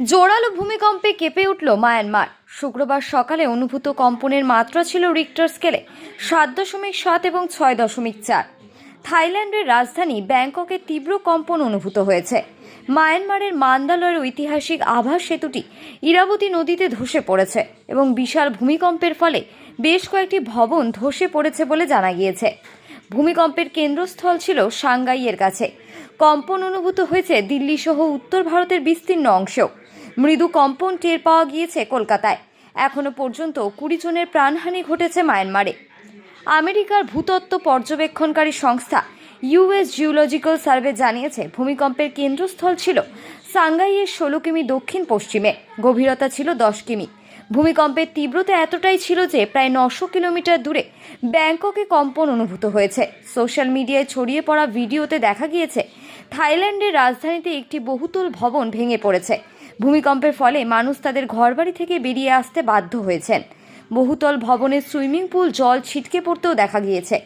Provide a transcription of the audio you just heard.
জোরালো ভূমিকম্পে কেঁপে উঠল মায়ানমার। শুক্রবার সকালে অনুভূত কম্পনের মাত্রা ছিল রিক্টার স্কেলে সাত দশমিক সাত এবং ছয় দশমিক চার। থাইল্যান্ডের রাজধানী ব্যাংককে তীব্র কম্পন অনুভূত হয়েছে। মায়ানমারের মান্দালয়ের ঐতিহাসিক আভাস সেতুটি ইরাবতী নদীতে ধসে পড়েছে এবং বিশাল ভূমিকম্পের ফলে বেশ কয়েকটি ভবন ধসে পড়েছে বলে জানা গিয়েছে। ভূমিকম্পের কেন্দ্রস্থল ছিল সাংগাইয়ের কাছে। কম্পন অনুভূত হয়েছে দিল্লি সহ উত্তর ভারতের বিস্তীর্ণ অংশেও। মৃদু কম্পন টের পাওয়া গিয়েছে কলকাতায়। এখনও পর্যন্ত কুড়ি জনের প্রাণহানি ঘটেছে মায়ানমারে। আমেরিকার ভূতত্ত্ব পর্যবেক্ষণকারী সংস্থা ইউএস জিওলজিক্যাল সার্ভে জানিয়েছে, ভূমিকম্পের কেন্দ্রস্থল ছিল সাংগাইয়ের ষোলো কিমি দক্ষিণ পশ্চিমে, গভীরতা ছিল দশ কিমি। ভূমিকম্পের তীব্রতা এতটাই ছিল যে প্রায় নশো কিলোমিটার দূরে ব্যাংককে কম্পন অনুভূত হয়েছে। সোশ্যাল মিডিয়ায় ছড়িয়ে পড়া ভিডিওতে দেখা গিয়েছে, থাইল্যান্ডের রাজধানীতে একটি বহুতল ভবন ভেঙে পড়েছে। ভূমিকম্পের ফলে মানুষ তাদের ঘরবাড়ি থেকে বেরিয়ে আসতে বাধ্য হয়েছেন। বহুতল ভবনের সুইমিং পুল জল ছিটকে পড়তেও দেখা গিয়েছে।